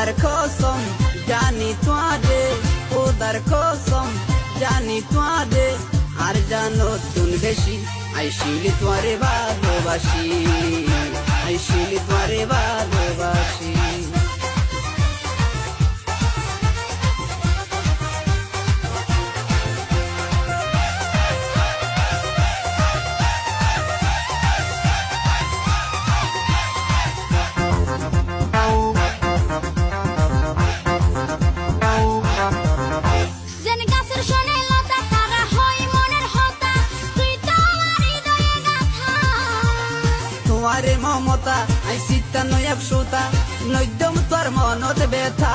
খোদার কসম জানি তোমারে খোদার কসম জানি তোমারে আর জানো তুন বেশি আইসিলি তোমারে ভালোবাসি আইসিলি তোমারে ভালো মমতা আই সিতা নয় একশোতা নৈদম তোর মনত ব্যথা।